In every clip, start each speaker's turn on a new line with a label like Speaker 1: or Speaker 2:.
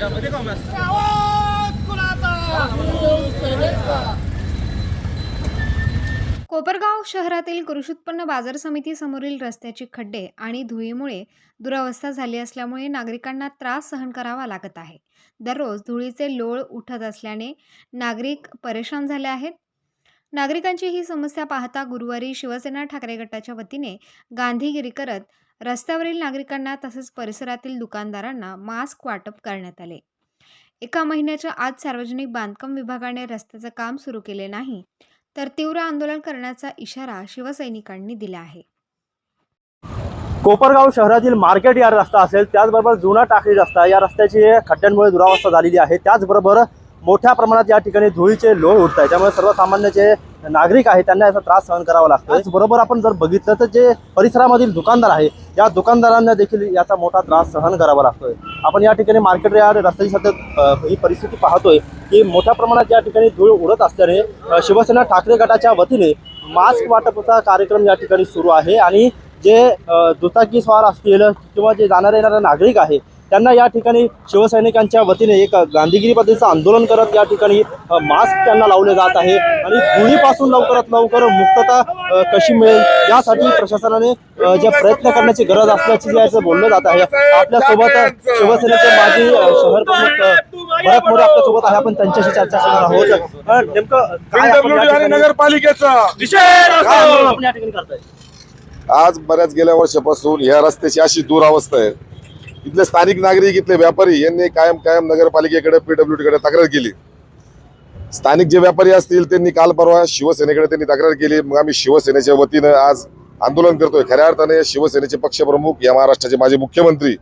Speaker 1: काँग्रेस.
Speaker 2: कोपरगाव शहरातील कृषी उत्पन्न बाजार समिती समोरील रस्त्याची खड्डे आणि धुळीमुळे दुरावस्था झाली असल्यामुळे नागरिकांना त्रास सहन करावा लागत आहे. दररोज धुळीचे लोळ उठत असल्याने नागरिक परेशान झाले आहेत. नागरिकांची ही समस्या पाहता गुरुवारी शिवसेना ठाकरे गटाच्या वतीने गांधीगिरी करत रस्त्यावरील नागरिकांना तसेच परिसरातील दुकानदारांना मास्क वाटप करण्यात आले. एका महिन्याच्या आत सार्वजनिक बांधकाम विभागाने रस्त्याचं काम सुरू केले नाही तर तीव्र आंदोलन करण्याचा इशारा शिवसैनिकांनी दिला आहे.
Speaker 3: कोपरगाव शहरातील मार्केट या रस्ता असेल त्याचबरोबर जुना टाकळी रस्ता या रस्त्याची खड्ड्यांमुळे दुरावस्था झालेली आहे. त्याचबरोबर मोठ्या प्रमाणात या ठिकाणी धुळीचे लोळ उठत आहे त्यामुळे सर्वसामान्य जे नागरिक आहेत त्यांना याचा त्रास सहन करावा लागतो बरोबर आपण जर बघितलं तर जे परिसरामधील दुकानदार आहे या दुकानदारांना देखील याचा मोठा त्रास सहन करावा लागतोय. आपण या ठिकाणी मार्केट यार्ड रस्त्याची सध्या ही परिस्थिती पाहतोय की मोठ्या प्रमाणात या ठिकाणी धूळ उडत असल्याने शिवसेना ठाकरे गटाच्या वतीने मास्क वाटपाचा कार्यक्रम या ठिकाणी सुरू आहे. आणि जे अ, दुचाकी स्वार असतील किंवा जे जाणारे येणारे नागरिक आहे त्यांना या ठिकाणी शिवसैनिकांच्या वतीने एक गांधीगिरी पद्धतीचं आंदोलन करत या ठिकाणी मास्क त्यांना लावले जात आहे. आणि धुळीपासून लवकरात लवकर मुक्तता कशी मिळेल यासाठी प्रशासनाने जे प्रयत्न करण्याची गरज असल्याचे जे बोललं जात आहे. आपल्यासोबत शिवसेनेचे माजी शहर प्रमुख भरत मोरे आपल्यासोबत आहे. आपण त्यांच्याशी चर्चा करणार आहोत. नेमकं काय
Speaker 4: नगरपालिकेचा.
Speaker 3: काय आंदोलन आपण या ठिकाणी करताय?
Speaker 4: आज बऱ्याच गेल्या वर्षापासून या रस्त्याची अशी दुरावस्था आहे. इथले स्थानिक नागरिक इथले व्यापारी यांनी कायम कायम नगरपालिकेकडे पीडब्ल्यूडीकडे तक्रार केली. स्थानिक जे व्यापारी असतील त्यांनी काल परवा शिवसेनेकडे त्यांनी तक्रार केली. मग आम्ही शिवसेनेच्या वतीनं आज आंदोलन करतोय. खऱ्या अर्थाने शिवसेनेचे पक्षप्रमुख या महाराष्ट्राचे माजी मुख्यमंत्री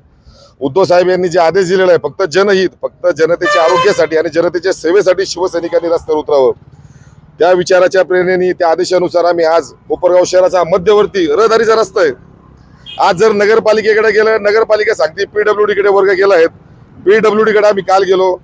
Speaker 4: उद्धव साहेब यांनी जे आदेश दिलेला आहे फक्त जनहित फक्त जनतेच्या आरोग्यासाठी आणि जनतेच्या सेवेसाठी शिवसैनिकांनी रस्त्यावर उतरावं. त्या विचाराच्या प्रेरणेने त्या आदेशानुसार आम्ही आज कोपरगाव शहराचा मध्यवर्ती रहदारीचा रस्ता आहे. आज जर नगरपालिकेकडे गेलं नगरपालिका सांगते पीडब्ल्यू डीकडे वर्ग केला आहेत पीडब्ल्यू डीकडे आम्ही काल गेलो.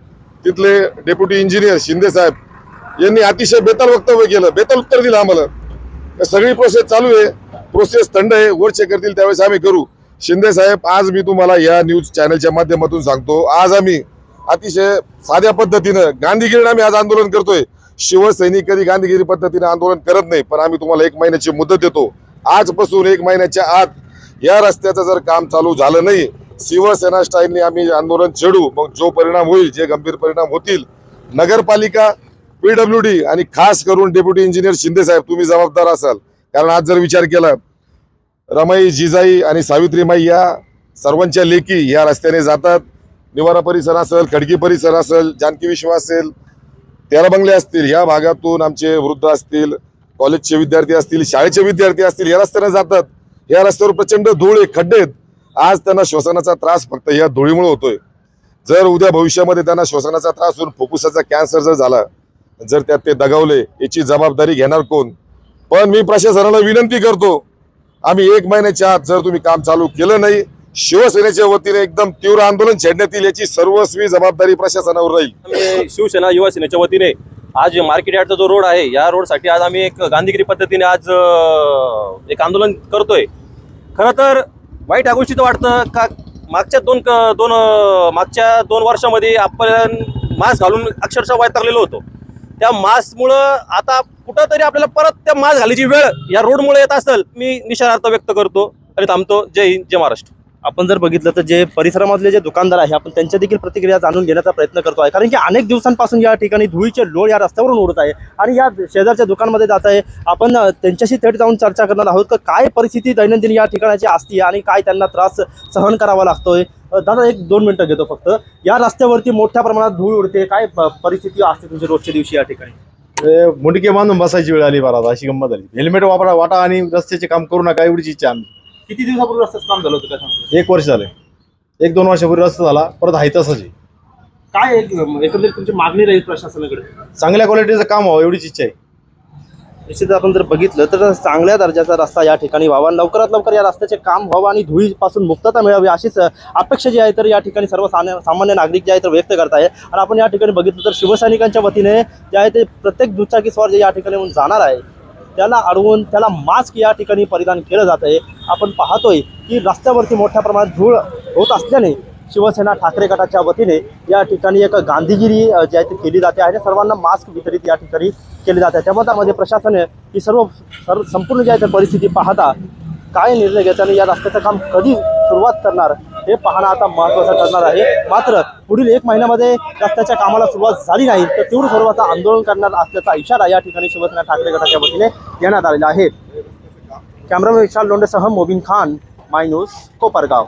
Speaker 4: तिथले डेप्युटी इंजिनियर शिंदे साहेब यांनी अतिशय बेताल वक्तव्य केलं. बेताल उत्तर दिलं आम्हाला. सगळी प्रोसेस चालू आहे. प्रोसेस थंड आहे. वरचे करतील त्यावेळेस आम्ही करू. शिंदे साहेब आज मी तुम्हाला या न्यूज चॅनलच्या माध्यमातून सांगतो. आज आम्ही अतिशय साध्या पद्धतीनं गांधीगिरीनं आम्ही आज आंदोलन करतोय. शिवसैनिक कधी गांधीगिरी पद्धतीने आंदोलन करत नाही पण आम्ही तुम्हाला एक महिन्याची मुदत देतो. आजपासून एक महिन्याच्या आत या रस्त्याचं जर काम चालू झालं नाही शिवसेना स्टाईलने आम्ही आंदोलन छेडू मग जो परिणाम होईल जे गंभीर परिणाम होतील नगरपालिका पीडब्ल्यू डी आणि खास करून डेप्युटी इंजिनियर शिंदे साहेब तुम्ही जबाबदार असाल. कारण आज जर विचार केला रमाई जिजाई आणि सावित्रीमाई या सर्वांच्या लेकी या रस्त्याने जातात. निवारा परिसर असेल खडकी परिसर असेल जानकी विश्व असेल तेरा बंगले असतील या भागातून आमचे वृद्ध असतील कॉलेजचे विद्यार्थी असतील शाळेचे विद्यार्थी असतील या रस्त्याने जातात. या रस्त्यावर प्रचंड धूळ आहे खड्डे आहेत. आज त्यांना श्वसनाचा त्रास फक्त या धुळीमुळे होतोय. जर उद्या भविष्यामध्ये त्यांना श्वसनाचा त्रास होऊन फुफ्फुसाचा कॅन्सर जर झाला जर त्यात ते दगावले याची जबाबदारी घेणार कोण? पण मी प्रशासनाला विनंती करतो आम्ही एक महिन्याच्या आत जर तुम्ही काम चालू केलं नाही शिवसेनेच्या वतीने एकदम तीव्र आंदोलन छेडण्यात येईल याची सर्वस्वी जबाबदारी प्रशासनावर राहील.
Speaker 1: शिवसेना युवासेनेच्या वतीने आज मार्केट यार्डचा जो रोड आहे या रोडसाठी आज आम्ही एक गांधीगिरी पद्धतीने आज एक आंदोलन करतोय. खरं तर वाईट या गोष्टीचं वाटतं. का मागच्या दोन क- दोन मागच्या दोन वर्षामध्ये आपण मास्क घालून अक्षरशः वैतागलेलो होतो. त्या मास्कमुळं आता कुठंतरी आपल्याला परत त्या मास्क घालायची वेळ या रोडमुळे येत असेल मी निशाणार्थ व्यक्त करतो आणि थांबतो. जय हिंद जय महाराष्ट्र.
Speaker 3: आपण जर बघितलं तर जे परिसरामधले जे दुकानदार आहे आपण त्यांच्या देखील प्रतिक्रिया जाणून घेण्याचा प्रयत्न करतो आहे. कारण की अनेक दिवसांपासून या ठिकाणी धुळीचे लोळ या रस्त्यावरून उडत आहे आणि या शेजारच्या दुकानमध्ये जात आहे. आपण त्यांच्याशी थेट जाऊन चर्चा करणार आहोत का काय परिस्थिती दैनंदिन या ठिकाणाची असते आणि काय त्यांना त्रास सहन करावा लागतोय? दादा एक दोन मिनिटं घेतो फक्त. या रस्त्यावरती मोठ्या प्रमाणात धूळ उडते. काय परिस्थिती असते तुमच्या रोजच्या दिवशी या ठिकाणी?
Speaker 5: मुंडके बांधून बसायची वेळ आली बरा अशी गंमत झाली. हेल्मेट वापरा वाटा आणि रस्त्याचे काम करू नका एवढीच इच्छा आम्ही.
Speaker 3: किती दिवसापूर्वी रस्त्याचं काम झालं होतं काय सांगतो?
Speaker 5: एक वर्ष झाले. एक दोन वर्षापूर्वी रस्ता झाला परत आहे तसंच आहे.
Speaker 3: काय एक- एकंदरीत तुमची मागणी राहील प्रशासनाकडे?
Speaker 5: चांगल्या क्वालिटीचं काम व्हावं एवढीच इच्छा आहे.
Speaker 3: निश्चित आपण जर बघितलं तर चांगल्या दर्जाचा रस्ता या ठिकाणी व्हावा. लवकरात लवकर या रस्त्याचे काम व्हावं आणि धुळीपासून मुक्तता मिळावी अशीच अपेक्षा जी आहे तर या ठिकाणी सर्व साने- सामान्य नागरिक जे आहे तर व्यक्त करत आहे आणि आपण या ठिकाणी बघितलं तर शिवसैनिकांच्या वतीने जे आहे ते प्रत्येक दुचाकी स्वार जे या ठिकाणी येऊन जाणार आहे त्याला अडवून त्याला मास्क या ठिकाणी परिधान केलं जात आहे. आपण पाहतोय की रस्त्यावरती मोठ्या प्रमाणात धूळ होत असल्याने शिवसेना ठाकरे गटाच्या वतीने या ठिकाणी एक गांधीगिरी जी आहे ती केली जाते आणि सर्वांना मास्क वितरित या ठिकाणी केले जाते त्यामुळे त्यामध्ये प्रशासन ही सर्व सर्व संपूर्ण जी आहे परिस्थिती पाहता काय निर्णय घेताना या रस्त्याचं काम कधी सुरुवात करणार. हे पाहणं आता महत्त्वाचं ठरणार आहे. मात्र पुढील एक महिन्यामध्ये रस्त्याच्या कामाला सुरुवात झाली नाही तर तीव्र स्वरूपाचा आंदोलन करणार असल्याचा इशारा या ठिकाणी शिवसेना ठाकरे गटाच्या वतीने देण्यात आलेला आहे. कॅमेरामॅन विशाल लोंडेसह मोबिन खान माय न्यूज कोपरगाव.